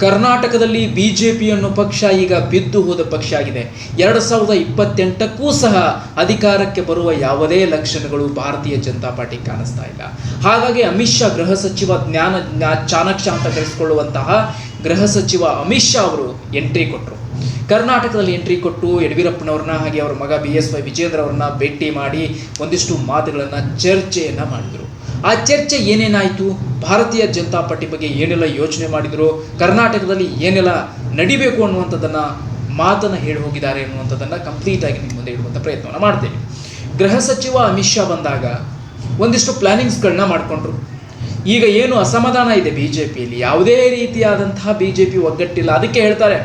ಕರ್ನಾಟಕದಲ್ಲಿ B J P ಅನ್ನೋ ಪಕ್ಷ ಈಗ ಬಿದ್ದು ಹೋದ ಪಕ್ಷ ಆಗಿದೆ. ಎರಡು ಸಾವಿರದ ಇಪ್ಪತ್ತೆಂಟಕ್ಕೂ ಸಹ ಅಧಿಕಾರಕ್ಕೆ ಬರುವ ಯಾವುದೇ ಲಕ್ಷಣಗಳು ಭಾರತೀಯ ಜನತಾ ಪಾರ್ಟಿ ಕಾಣಿಸ್ತಾ ಇಲ್ಲ. ಹಾಗಾಗಿ ಅಮಿತ್ ಶಾ ಗೃಹ ಸಚಿವ ಜ್ಞಾನ ಜ್ಞಾ- ಚಾಣಕ್ಯ ಅಂತ ಕರೆಸಿಕೊಳ್ಳುವಂತಹ ಗೃಹ ಸಚಿವ ಅಮಿತ್ ಶಾ ಅವರು ಎಂಟ್ರಿ ಕೊಟ್ಟರು ಕರ್ನಾಟಕದಲ್ಲಿ ಎಂಟ್ರಿ ಕೊಟ್ಟು ಯಡಿಯೂರಪ್ಪನವ್ರನ್ನ ಹಾಗೆ ಅವರ ಮಗ ಬಿ ಎಸ್ ವೈ ವಿಜೇಂದ್ರ ಅವ್ರನ್ನ ಭೇಟಿ ಮಾಡಿ ಒಂದಿಷ್ಟು ಮಾತುಗಳನ್ನು ಚರ್ಚೆಯನ್ನು ಮಾಡಿದರು. ಆ ಚರ್ಚೆ ಏನೇನಾಯಿತು? ಭಾರತೀಯ ಜನತಾ ಪಾರ್ಟಿ ಬಗ್ಗೆ ಏನೆಲ್ಲ ಯೋಚನೆ ಮಾಡಿದರು? ಕರ್ನಾಟಕದಲ್ಲಿ ಏನೆಲ್ಲ ನಡಿಬೇಕು ಅನ್ನುವಂಥದ್ದನ್ನು ಮಾತನ್ನು ಹೇಳಿ ಹೋಗಿದ್ದಾರೆ ಅನ್ನುವಂಥದ್ದನ್ನು ಕಂಪ್ಲೀಟಾಗಿ ನಿಮ್ಮ ಮುಂದೆ ಇಡುವಂಥ ಪ್ರಯತ್ನವನ್ನು ಮಾಡ್ತೇವೆ. ಗೃಹ ಸಚಿವ ಅಮಿತ್ ಶಾ ಬಂದಾಗ ಒಂದಿಷ್ಟು ಪ್ಲಾನಿಂಗ್ಸ್ಗಳನ್ನ ಮಾಡಿಕೊಂಡ್ರು. ಈಗ ಏನು ಅಸಮಾಧಾನ ಇದೆ ಬಿ ಜೆ ಪಿಯಲ್ಲಿ ಯಾವುದೇ ರೀತಿಯಾದಂತಹ ಬಿ ಜೆ ಪಿ ಒಗ್ಗಟ್ಟಿಲ್ಲ. ಅದಕ್ಕೆ ಹೇಳ್ತಾರೆ,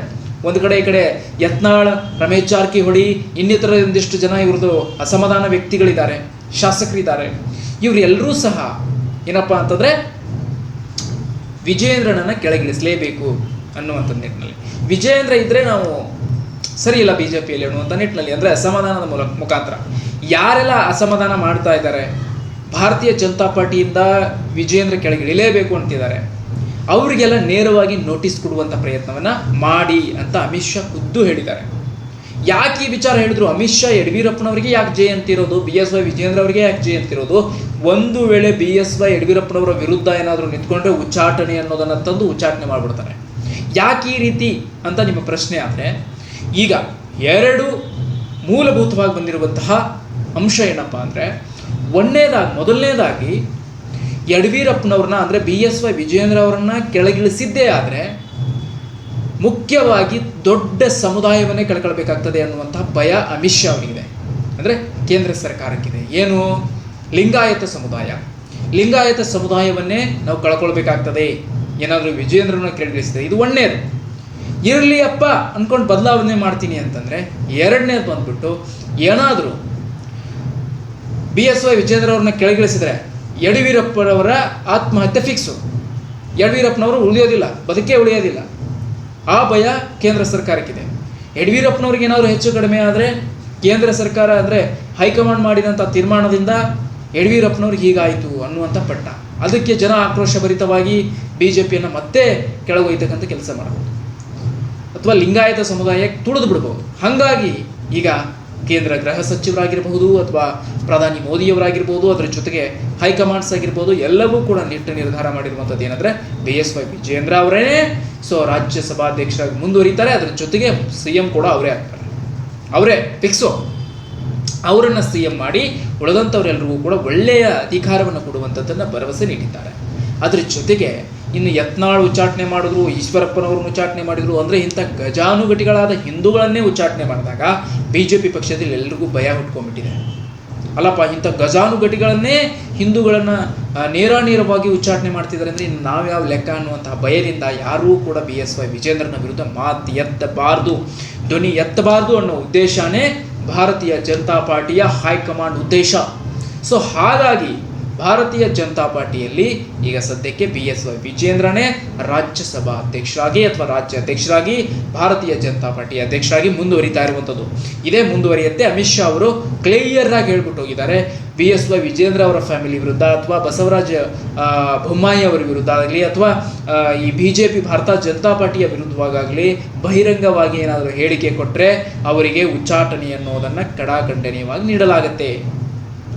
ಒಂದು ಕಡೆ ಈ ಕಡೆ ಯತ್ನಾಳ್, ರಮೇಶ್ ಜಾರಕಿಹೊಳಿ ಇನ್ನಿತರ ಒಂದಿಷ್ಟು ಜನ ಇವ್ರದ್ದು ಅಸಮಾಧಾನ ವ್ಯಕ್ತಿಗಳಿದ್ದಾರೆ, ಶಾಸಕರಿದ್ದಾರೆ. ಇವರೆಲ್ಲರೂ ಸಹ ಏನಪ್ಪ ಅಂತಂದರೆ ವಿಜಯೇಂದ್ರನನ್ನ ಕೆಳಗಿಳಿಸಲೇಬೇಕು ಅನ್ನುವಂಥ ನಿಟ್ಟಿನಲ್ಲಿ. ವಿಜಯೇಂದ್ರ ಇದ್ದರೆ ನಾವು ಸರಿ ಇಲ್ಲ ಬಿ ಜೆ ಪಿಯಲ್ಲಿ ಅನ್ನುವಂಥ ನಿಟ್ಟಿನಲ್ಲಿ, ಅಂದರೆ ಅಸಮಾಧಾನದ ಮೂಲಕ ಮುಖಾಂತರ. ಯಾರೆಲ್ಲ ಅಸಮಾಧಾನ ಮಾಡ್ತಾ ಇದ್ದಾರೆ? ಭಾರತೀಯ ಜನತಾ ಪಾರ್ಟಿಯಿಂದ ವಿಜೇಂದ್ರ ಕೆಳಗಿಳಿಲೇಬೇಕು ಅಂತಿದ್ದಾರೆ. ಅವರಿಗೆಲ್ಲ ನೇರವಾಗಿ ನೋಟಿಸ್ ಕೊಡುವಂಥ ಪ್ರಯತ್ನವನ್ನು ಮಾಡಿ ಅಂತ ಅಮಿತ್ ಶಾ ಖುದ್ದು ಹೇಳಿದ್ದಾರೆ. ಯಾಕೆ ಈ ವಿಚಾರ ಹೇಳಿದ್ರು? ಅಮಿತ್ ಶಾ ಯಡಿಯೂರಪ್ಪನವರಿಗೆ ಯಾಕೆ ಜಯ ಅಂತಿರೋದು? ಬಿ ಎಸ್ ವೈ ವಿಜೇಂದ್ರ ಅವರಿಗೆ ಯಾಕೆ ಜಯ ಅಂತಿರೋದು? ಒಂದು ವೇಳೆ ಬಿ ಎಸ್ ವೈ ಯಡಿಯೂರಪ್ಪನವರ ವಿರುದ್ಧ ಏನಾದರೂ ನಿಂತ್ಕೊಂಡ್ರೆ ಉಚ್ಚಾಟನೆ ಅನ್ನೋದನ್ನು ತಂದು ಉಚ್ಚಾಟನೆ ಮಾಡಿಬಿಡ್ತಾರೆ. ಯಾಕೆ ಈ ರೀತಿ ಅಂತ ನಿಮ್ಮ ಪ್ರಶ್ನೆ ಆದರೆ, ಈಗ ಎರಡು ಮೂಲಭೂತವಾಗಿ ಬಂದಿರುವಂತಹ ಅಂಶ ಏನಪ್ಪ ಅಂದರೆ, ಒಂದನೇದಾಗಿ, ಮೊದಲನೇದಾಗಿ ಯಡಿಯೂರಪ್ಪನವ್ರನ್ನ ಅಂದರೆ ಬಿ ಎಸ್ ವೈ ವಿಜೇಂದ್ರ ಅವರನ್ನ ಕೆಳಗಿಳಿಸಿದ್ದೇ ಆದರೆ ಮುಖ್ಯವಾಗಿ ದೊಡ್ಡ ಸಮುದಾಯವನ್ನೇ ಕಳ್ಕೊಳ್ಬೇಕಾಗ್ತದೆ ಅನ್ನುವಂತಹ ಭಯ ಅಮಿತ್ ಶಾ ಅವರಿಗಿದೆ ಅಂದರೆ ಕೇಂದ್ರ ಸರ್ಕಾರಕ್ಕಿದೆ. ಏನು? ಲಿಂಗಾಯತ ಸಮುದಾಯ. ಲಿಂಗಾಯತ ಸಮುದಾಯವನ್ನೇ ನಾವು ಕಳ್ಕೊಳ್ಬೇಕಾಗ್ತದೆ. ಏನಾದರೂ ವಿಜಯೇಂದ್ರನ ಕೆಳಗಿಳಿಸಿದೆ ಇದು ಒಳ್ಳೆಯದು ಇರಲಿ ಅಪ್ಪ ಅಂದ್ಕೊಂಡು ಬದಲಾವಣೆ ಮಾಡ್ತೀನಿ ಅಂತಂದರೆ ಎರಡನೇದು ಬಂದ್ಬಿಟ್ಟು ಏನಾದರೂ ಬಿ ಎಸ್ ವೈ ವಿಜೇಂದ್ರ ಅವ್ರನ್ನ ಕೆಳಗಿಳಿಸಿದ್ರೆ ಯಡಿಯೂರಪ್ಪನವರ ಆತ್ಮಹತ್ಯೆ ಫಿಕ್ಸು ಯಡಿಯೂರಪ್ಪನವರು ಉಳಿಯೋದಿಲ್ಲ, ಬದುಕೇ ಉಳಿಯೋದಿಲ್ಲ. ಆ ಭಯ ಕೇಂದ್ರ ಸರ್ಕಾರಕ್ಕಿದೆ. ಯಡಿಯೂರಪ್ಪನವ್ರಿಗೆ ಏನಾದರೂ ಹೆಚ್ಚು ಕಡಿಮೆ ಆದರೆ, ಕೇಂದ್ರ ಸರ್ಕಾರ ಅಂದರೆ ಹೈಕಮಾಂಡ್ ಮಾಡಿದಂಥ ತೀರ್ಮಾನದಿಂದ ಯಡಿಯೂರಪ್ಪನವ್ರಿಗೆ ಹೀಗಾಯಿತು ಅನ್ನುವಂಥ ಪಟ್ಟ. ಅದಕ್ಕೆ ಜನ ಆಕ್ರೋಶಭರಿತವಾಗಿ ಬಿ ಜೆ ಪಿಯನ್ನು ಮತ್ತೆ ಕೆಳಗೊಯ್ತಕ್ಕಂಥ ಕೆಲಸ ಮಾಡಬಹುದು. ಅಥವಾ ಲಿಂಗಾಯತ ಸಮುದಾಯಕ್ಕೆ ತುಳಿದು ಬಿಡಬಹುದು. ಹಾಗಾಗಿ ಈಗ ಕೇಂದ್ರ ಗೃಹ ಸಚಿವರಾಗಿರಬಹುದು ಅಥವಾ ಪ್ರಧಾನಿ ಮೋದಿಯವರಾಗಿರ್ಬೋದು ಅದರ ಜೊತೆಗೆ ಹೈಕಮಾಂಡ್ಸ್ ಆಗಿರ್ಬೋದು ಎಲ್ಲವೂ ಕೂಡ ನಿಟ್ಟ ನಿರ್ಧಾರ ಮಾಡಿರುವಂಥದ್ದು ಏನಂದರೆ ಬಿ ಎಸ್ ವೈ ವಿಜೇಂದ್ರ ಅವರೇ ಸೊ ರಾಜ್ಯಸಭಾಧ್ಯಕ್ಷರಾಗಿ ಮುಂದುವರಿತಾರೆ, ಅದರ ಜೊತೆಗೆ ಸಿ ಎಂ ಕೂಡ ಅವರೇ ಆಗ್ತಾರೆ. ಅವರೇ ಫಿಕ್ಸು ಅವರನ್ನು ಸಿ ಎಂ ಮಾಡಿ ಉಳಿದಂಥವರೆಲ್ಲರಿಗೂ ಕೂಡ ಒಳ್ಳೆಯ ಅಧಿಕಾರವನ್ನು ಕೊಡುವಂಥದ್ದನ್ನು ಭರವಸೆ ನೀಡಿದ್ದಾರೆ. ಅದರ ಜೊತೆಗೆ ಇನ್ನು ಯತ್ನಾಳ್ ಉಚ್ಚಾಟನೆ ಮಾಡಿದ್ರು ಈಶ್ವರಪ್ಪನವ್ರನ್ನ ಉಚ್ಚಾಟನೆ ಮಾಡಿದ್ರು, ಅಂದರೆ ಇಂಥ ಗಜಾನುಗಟಿಗಳಾದ ಹಿಂದೂಗಳನ್ನೇ ಉಚ್ಚಾಟನೆ ಮಾಡಿದಾಗ ಬಿ ಜೆ ಪಿ ಪಕ್ಷದಲ್ಲಿ ಎಲ್ರಿಗೂ ಭಯ ಹುಟ್ಕೊಂಡ್ಬಿಟ್ಟಿದೆ. ಅಲ್ಲಪ್ಪ, ಇಂಥ ಗಜಾನುಗಟಿಗಳನ್ನೇ ಹಿಂದೂಗಳನ್ನು ನೇರಾನೇರವಾಗಿ ಉಚ್ಚಾಟನೆ ಮಾಡ್ತಿದ್ದಾರೆ ಅಂದರೆ ಇನ್ನು ನಾವ್ಯಾವ ಲೆಕ್ಕ ಅನ್ನುವಂತಹ ಭಯದಿಂದ ಯಾರೂ ಕೂಡ ಬಿ ಎಸ್ ವೈ ವಿಜೇಂದ್ರನ ವಿರುದ್ಧ ಮಾತು ಎತ್ತಬಾರ್ದು. ಧ್ವನಿ ಎತ್ತಬಾರ್ದು ಅನ್ನೋ ಉದ್ದೇಶನೇ ಭಾರತೀಯ ಜನತಾ ಪಾರ್ಟಿಯ ಹೈಕಮಾಂಡ್ ಉದ್ದೇಶ. ಸೊ ಹಾಗಾಗಿ ಭಾರತೀಯ ಜನತಾ ಪಾರ್ಟಿಯಲ್ಲಿ ಈಗ ಸದ್ಯಕ್ಕೆ ಬಿ ಎಸ್ ವೈ ವಿಜೇಂದ್ರನೇ ರಾಜ್ಯಸಭಾ ಅಧ್ಯಕ್ಷರಾಗಿ ಅಥವಾ ರಾಜ್ಯ ಅಧ್ಯಕ್ಷರಾಗಿ ಭಾರತೀಯ ಜನತಾ ಪಾರ್ಟಿ ಅಧ್ಯಕ್ಷರಾಗಿ ಮುಂದುವರಿತಾ ಇರುವಂಥದ್ದು. ಇದೇ ಮುಂದುವರಿಯುತ್ತೆ. ಅಮಿತ್ ಶಾ ಅವರು ಕ್ಲಿಯರ್ ಆಗಿ ಹೇಳ್ಬಿಟ್ಟು ಹೋಗಿದ್ದಾರೆ. ಬಿ ಎಸ್ ವೈ ವಿಜೇಂದ್ರ ಅವರ ಫ್ಯಾಮಿಲಿ ವಿರುದ್ಧ ಅಥವಾ ಬಸವರಾಜ ಬೊಮ್ಮಾಯಿ ಅವರ ವಿರುದ್ಧ ಆಗಲಿ ಅಥವಾ ಈ B J P Bharat Janata ಪಾರ್ಟಿಯ ವಿರುದ್ಧವಾಗಲಿ ಬಹಿರಂಗವಾಗಿ ಏನಾದರೂ ಹೇಳಿಕೆ ಕೊಟ್ಟರೆ ಅವರಿಗೆ ಉಚ್ಚಾಟನೆ ಅನ್ನೋದನ್ನು ಕಡಾಖಂಡನೀಯವಾಗಿ ನೀಡಲಾಗುತ್ತೆ.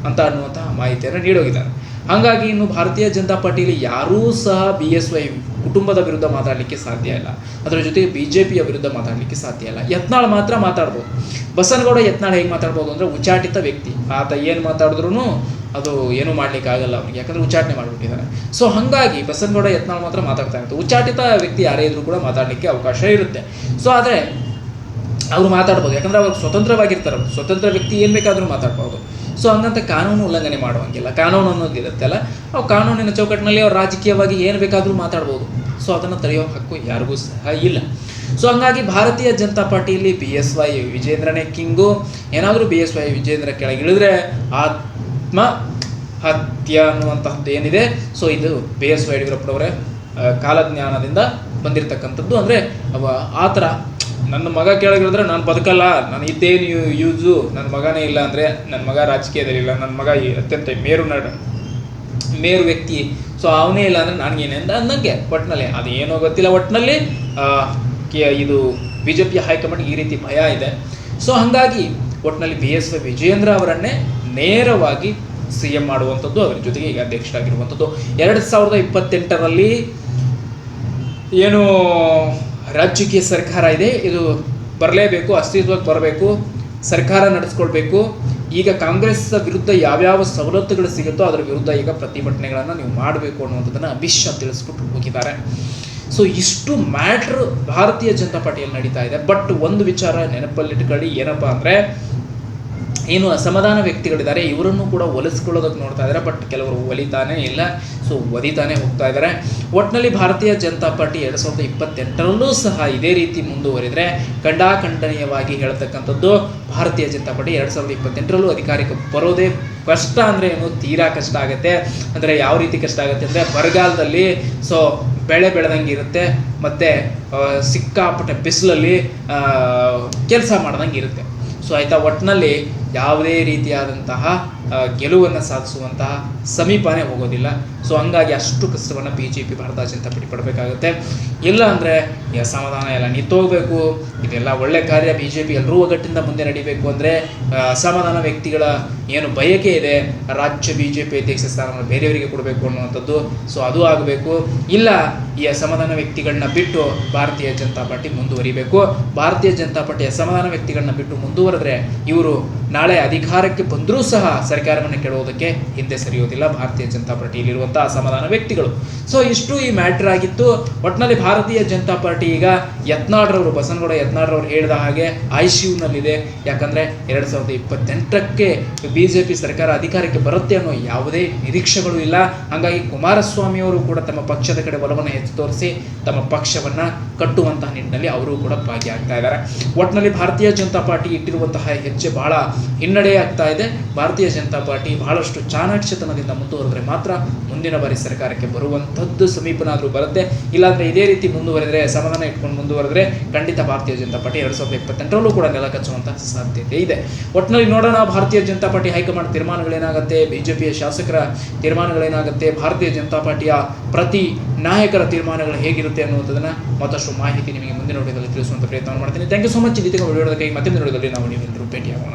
ಅಂತ ಅನ್ನುವಂತಹ ಮಾಹಿತಿಯನ್ನು ನೀಡೋಗಿದ್ದಾರೆ. ಹಾಗಾಗಿ ಇನ್ನು ಭಾರತೀಯ ಜನತಾ ಪಾರ್ಟಿಯಲ್ಲಿ ಯಾರೂ ಸಹ ಬಿ ಎಸ್ ವೈ ಕುಟುಂಬದ ವಿರುದ್ಧ ಮಾತಾಡಲಿಕ್ಕೆ ಸಾಧ್ಯ ಇಲ್ಲ. ಅದರ ಜೊತೆಗೆ ಬಿ ಜೆ ಪಿಯ ವಿರುದ್ಧ ಮಾತಾಡಲಿಕ್ಕೆ ಸಾಧ್ಯ ಇಲ್ಲ. ಯತ್ನಾಳ್ ಮಾತ್ರ ಮಾತಾಡ್ಬೋದು. ಬಸನಗೌಡ ಯತ್ನಾಳ್ ಹೇಗೆ ಮಾತಾಡ್ಬೋದು ಅಂದರೆ ಉಚ್ಚಾಟಿತ ವ್ಯಕ್ತಿ. ಆತ ಏನು ಮಾತಾಡಿದ್ರು ಅದು ಏನು ಮಾಡ್ಲಿಕ್ಕೆ ಆಗಲ್ಲ ಅವ್ರಿಗೆ ಯಾಕಂದ್ರೆ ಉಚ್ಚಾಟನೆ ಮಾಡಿಬಿಟ್ಟಿದ್ದಾರೆ. ಸೊ ಹಾಗಾಗಿ ಬಸನಗೌಡ, ಯತ್ನಾಳ್ ಮಾತ್ರ ಮಾತಾಡ್ತಾ ಇರುತ್ತೆ ಉಚ್ಚಾಟಿತ ವ್ಯಕ್ತಿ ಯಾರೇ ಇದ್ರೂ ಕೂಡ ಮಾತಾಡಲಿಕ್ಕೆ ಅವಕಾಶ ಇರುತ್ತೆ. ಸೊ ಆದರೆ ಅವರು ಮಾತಾಡ್ಬೋದು. ಯಾಕಂದ್ರೆ ಅವ್ರು ಸ್ವತಂತ್ರವಾಗಿರ್ತಾರೆ. ಸ್ವತಂತ್ರ ವ್ಯಕ್ತಿ ಏನು ಬೇಕಾದರೂ ಮಾತಾಡ್ಬೋದು. ಸೊ ಹಂಗಂತ ಕಾನೂನು ಉಲ್ಲಂಘನೆ ಮಾಡುವಂಗಿಲ್ಲ. ಕಾನೂನು ಅನ್ನೋದು ಇರುತ್ತಲ್ಲ ಅವು ಕಾನೂನಿನ ಚೌಕಟ್ಟಿನಲ್ಲಿ ಅವ್ರು ರಾಜಕೀಯವಾಗಿ ಏನು ಬೇಕಾದರೂ ಮಾತಾಡ್ಬೋದು. ಸೊ ಅದನ್ನು ತಡೆಯೋ ಹಕ್ಕು ಯಾರಿಗೂ ಸಹ ಇಲ್ಲ. ಸೊ ಹಂಗಾಗಿ ಭಾರತೀಯ ಜನತಾ ಪಾರ್ಟಿಯಲ್ಲಿ ಬಿ ಎಸ್ ವೈ ವಿಜೇಂದ್ರನೇ ಕಿಂಗು. ಏನಾದರೂ ಬಿ ಎಸ್ ವೈ ವಿಜೇಂದ್ರ ಕೆಳಗಿಳಿದ್ರೆ ಆತ್ಮ ಹತ್ಯ ಅನ್ನುವಂತಹದ್ದು ಏನಿದೆ? ಸೊ ಇದು ಬಿ ಎಸ್ ವೈ ಯಡಿಯೂರಪ್ಪನವರ ಕಾಲಜ್ಞಾನದಿಂದ ಬಂದಿರತಕ್ಕಂಥದ್ದು. ಅಂದರೆ ಅವ ಆ ಥರ ನನ್ನ ಮಗ ಕೆಳಗಿಳಿದ್ರೆ ನಾನು ಬದುಕಲ್ಲ. ನಾನು ಇದ್ದೇನು ಯೂಸು. ನನ್ನ ಮಗನೇ ಇಲ್ಲ ಅಂದರೆ ನನ್ನ ಮಗ ರಾಜಕೀಯದಲ್ಲಿ ಇಲ್ಲ. ನನ್ನ ಮಗ ಅತ್ಯಂತ ಮೇರು ನಡ, ಮೇರು ವ್ಯಕ್ತಿ. ಸೊ ಅವನೇ ಇಲ್ಲ ಅಂದರೆ ನನಗೇನೆ ಅಂತ ಅಂದಂಗೆ. ಒಟ್ಟಿನಲ್ಲಿ ಅದೇನೋ ಗೊತ್ತಿಲ್ಲ. ಒಟ್ಟಿನಲ್ಲಿ ಇದು ಬಿ ಜೆ ಪಿ ಹೈಕಮಾಂಡ್ ಈ ರೀತಿ ಭಯ ಇದೆ. ಸೊ ಹಾಗಾಗಿ ಒಟ್ಟಿನಲ್ಲಿ ಬಿ ಎಸ್ ವೈ ವಿಜಯೇಂದ್ರ ಅವರನ್ನೇ ನೇರವಾಗಿ ಸಿ ಎಂ ಮಾಡುವಂಥದ್ದು ಅದರ ಜೊತೆಗೆ ಈಗ ಅಧ್ಯಕ್ಷರಾಗಿರುವಂಥದ್ದು. ಎರಡು ಸಾವಿರದ ಇಪ್ಪತ್ತೆಂಟರಲ್ಲಿ, ಏನು ರಾಜ್ಯಕ್ಕೆ ಸರ್ಕಾರ ಇದೆ, ಇದು ಬರಲೇಬೇಕು, ಅಸ್ತಿತ್ವಕ್ಕೆ ಬರಬೇಕು, ಸರ್ಕಾರ ನಡೆಸ್ಕೊಳ್ಬೇಕು. ಈಗ ಕಾಂಗ್ರೆಸ್ ವಿರುದ್ಧ ಯಾವ್ಯಾವ ಸವಲತ್ತುಗಳು ಸಿಗುತ್ತೋ ಅದರ ವಿರುದ್ಧ ಈಗ ಪ್ರತಿಭಟನೆಗಳನ್ನು ನೀವು ಮಾಡಬೇಕು ಅನ್ನುವಂಥದ್ದನ್ನು ಅಮಿತ್ ಶಾ ತಿಳಿಸ್ಬಿಟ್ಟು ಹೋಗಿದ್ದಾರೆ. ಸೊ ಇಷ್ಟು ಮ್ಯಾಟ್ರ್ ಭಾರತೀಯ ಜನತಾ ಪಾರ್ಟಿಯಲ್ಲಿ ನಡೀತಾ ಇದೆ. ಬಟ್ ಒಂದು ವಿಚಾರ ನೆನಪಲ್ಲಿಟ್ಕೊಳ್ಳಿ, ಏನಪ್ಪಾ ಅಂದರೆ ಏನು ಅಸಮಾಧಾನ ವ್ಯಕ್ತಿಗಳಿದ್ದಾರೆ, ಇವರನ್ನು ಕೂಡ ಒಲಿಸ್ಕೊಳ್ಳೋದಕ್ಕೆ ನೋಡ್ತಾ ಇದ್ದಾರೆ ಬಟ್ ಕೆಲವರು ಒಲಿತಾನೆ ಇಲ್ಲ ಸೊ ಒದಿತಾನೆ ಹೋಗ್ತಾ ಇದ್ದಾರೆ. ಒಟ್ಟಿನಲ್ಲಿ ಭಾರತೀಯ ಜನತಾ ಪಾರ್ಟಿ ಎರಡು ಸಾವಿರದ ಇಪ್ಪತ್ತೆಂಟರಲ್ಲೂ ಸಹ ಇದೇ ರೀತಿ ಮುಂದುವರಿದರೆ ಖಂಡಾಖಂಡನೀಯವಾಗಿ ಹೇಳ್ತಕ್ಕಂಥದ್ದು ಭಾರತೀಯ ಜನತಾ ಪಾರ್ಟಿ ಎರಡು ಸಾವಿರದ ಇಪ್ಪತ್ತೆಂಟರಲ್ಲೂ ಅಧಿಕಾರಕ್ಕೆ ಬರೋದೇ ಕಷ್ಟ ಅಂದರೆ ಏನು? ತೀರಾ ಕಷ್ಟ ಆಗುತ್ತೆ. ಅಂದರೆ ಯಾವ ರೀತಿ ಕಷ್ಟ ಆಗುತ್ತೆ ಅಂದರೆ ಬರಗಾಲದಲ್ಲಿ ಸೊ ಬೆಳೆ ಬೆಳೆದಂಗೆ ಇರುತ್ತೆ, ಮತ್ತು ಸಿಕ್ಕಾಪಟ್ಟೆ ಬಿಸಿಲಲ್ಲಿ ಕೆಲಸ ಮಾಡ್ದಂಗೆ ಇರುತ್ತೆ. ಸೊ ಆಯಿತಾ ಒಟ್ಟಿನಲ್ಲಿ ಯಾವುದೇ ರೀತಿಯಾದಂತಹ ಗೆಲುವನ್ನು ಸಾಧಿಸುವಂತಹ ಸಮೀಪನೇ ಹೋಗೋದಿಲ್ಲ. ಸೊ ಹಂಗಾಗಿ ಅಷ್ಟು ಕಷ್ಟವನ್ನು ಬಿ ಜೆ ಪಿ ಭಾರತೀಯ ಜನತಾ ಪಾರ್ಟಿ ಪಡಬೇಕಾಗುತ್ತೆ ಇಲ್ಲ ಅಂದರೆ ಈ ಅಸಮಾಧಾನ ಎಲ್ಲ ನಿಂತೋಗ್ಬೇಕು. ಇದೆಲ್ಲ ಒಳ್ಳೆ ಕಾರ್ಯ ಬಿ ಜೆ ಪಿ ಎಲ್ಲರೂ ಒಗ್ಗಟ್ಟಿಂದ ಮುಂದೆ ನಡಿಬೇಕು ಅಂದರೆ ಅಸಮಾಧಾನ ವ್ಯಕ್ತಿಗಳ ಏನು ಬಯಕೆ ಇದೆ, ರಾಜ್ಯ ಬಿ ಜೆ ಪಿ ಅಧ್ಯಕ್ಷ ಸ್ಥಾನವನ್ನು ಬೇರೆಯವರಿಗೆ ಕೊಡಬೇಕು ಅನ್ನುವಂಥದ್ದು. ಸೊ ಅದು ಆಗಬೇಕು. ಇಲ್ಲ, ಈ ಅಸಮಾಧಾನ ವ್ಯಕ್ತಿಗಳನ್ನ ಬಿಟ್ಟು ಭಾರತೀಯ ಜನತಾ ಪಾರ್ಟಿ ಮುಂದುವರಿಬೇಕು. ಭಾರತೀಯ ಜನತಾ ಪಾರ್ಟಿ ಅಸಮಾಧಾನ ವ್ಯಕ್ತಿಗಳನ್ನ ಬಿಟ್ಟು ಮುಂದುವರೆದ್ರೆ ಇವರು ನಾಳೆ ಅಧಿಕಾರಕ್ಕೆ ಬಂದರೂ ಸಹ ಸರ್ಕಾರವನ್ನು ಕೆಡುವುದಕ್ಕೆ ಹಿಂದೆ ಸರಿಯೋದಿಲ್ಲ. ಭಾರತೀಯ ಜನತಾ ಪಾರ್ಟಿಯಲ್ಲಿರುವಂಥ ಅಸಮಾಧಾನ ವ್ಯಕ್ತಿಗಳು. ಸೊ ಇಷ್ಟು ಈ ಮ್ಯಾಟ್ರ್ ಆಗಿತ್ತು. ಒಟ್ಟಿನಲ್ಲಿ ಭಾರತೀಯ ಜನತಾ ಪಾರ್ಟಿ ಈಗ ಯತ್ನಾಡ್ರವರು ಬಸನಗೌಡ ಯತ್ನಾಡ್ರವರು ಹೇಳಿದ ಹಾಗೆ ಐ ಸಿ ಯುನಲ್ಲಿದೆ ಯಾಕಂದ್ರೆ ಎರಡು ಸಾವಿರದ ಇಪ್ಪತ್ತೆಂಟಕ್ಕೆ ಬಿ ಜೆ ಪಿ ಸರ್ಕಾರ ಅಧಿಕಾರಕ್ಕೆ ಬರುತ್ತೆ ಅನ್ನೋ ಯಾವುದೇ ನಿರೀಕ್ಷೆಗಳು ಇಲ್ಲ. ಹಾಗಾಗಿ ಕುಮಾರಸ್ವಾಮಿ ಅವರು ಕೂಡ ತಮ್ಮ ಪಕ್ಷದ ಕಡೆ ಒಲವನ್ನು ಹೆಚ್ಚು ತೋರಿಸಿ ತಮ್ಮ ಪಕ್ಷವನ್ನ ಕಟ್ಟುವಂತಹ ನಿಟ್ಟಿನಲ್ಲಿ ಅವರು ಕೂಡ ಭಾಗಿಯಾಗ್ತಾ ಇದ್ದಾರೆ. ಒಟ್ಟಿನಲ್ಲಿ ಭಾರತೀಯ ಜನತಾ ಪಾರ್ಟಿ ಇಟ್ಟಿರುವಂತಹ ಹೆಜ್ಜೆ ಬಹಳ ಹಿನ್ನಡೆ ಆಗ್ತಾ ಇದೆ. ಭಾರತೀಯ ಜನತಾ ಪಾರ್ಟಿ ಬಹಳಷ್ಟು ಚಾಣಾಕ್ಷತನದಿಂದ ಮುಂದುವರೆದ್ರೆ ಮಾತ್ರ ಮುಂದಿನ ಬಾರಿ ಸರ್ಕಾರಕ್ಕೆ ಬರುವಂಥದ್ದು ಸಮೀಪನಾದರೂ ಬರುತ್ತೆ. ಇಲ್ಲಾಂದ್ರೆ ಇದೇ ರೀತಿ ಮುಂದುವರೆದ್ರೆ, ಸಮಾಧಾನ ಇಟ್ಕೊಂಡು ಮುಂದುವರೆದ್ರೆ ಖಂಡಿತ ಭಾರತೀಯ ಜನತಾ ಪಾರ್ಟಿ ಎರಡು ಸಾವಿರದ ಇಪ್ಪತ್ತೆಂಟರಲ್ಲೂ ಕೂಡ ನೆಲ ಕಚ್ಚುವಂತಹ ಸಾಧ್ಯತೆ ಇದೆ. ಒಟ್ಟಿನಲ್ಲಿ ನೋಡೋಣ, ಭಾರತೀಯ ಜನತಾ ಪಾರ್ಟಿ ಹೈಕಮಾಂಡ್ ತೀರ್ಮಾನಗಳೇನಾಗುತ್ತೆ? ಬಿಜೆಪಿಯ ಶಾಸಕರ ತೀರ್ಮಾನಗಳೇನಾಗುತ್ತೆ? ಭಾರತೀಯ ಜನತಾ ಪಾರ್ಟಿಯ ಪ್ರತಿ ನಾಯಕರ ತೀರ್ಮಾನಗಳು ಹೇಗಿರುತ್ತೆ ಅನ್ನುವಂಥದ್ದನ್ನ ಮತ್ತಷ್ಟು ಮಾಹಿತಿ ನಿಮಗೆ ಮುಂದಿನ ವಿಡಿಯೋದಲ್ಲಿ ತಿಳಿಸುವಂತ ಪ್ರಯತ್ನ ಮಾಡ್ತೀನಿ. ಥ್ಯಾಂಕ್ ಯು ಸೊ ಮಚ್ ಇದೀಗ ವಿಡಿಯೋದ ಕೈ ಮತ್ತೆ ವಿಡಿಯೋದಲ್ಲಿ ನಾವು ನೀವೆಲ್ಲರೂ ಭೇಟಿಯಾಗೋಣ.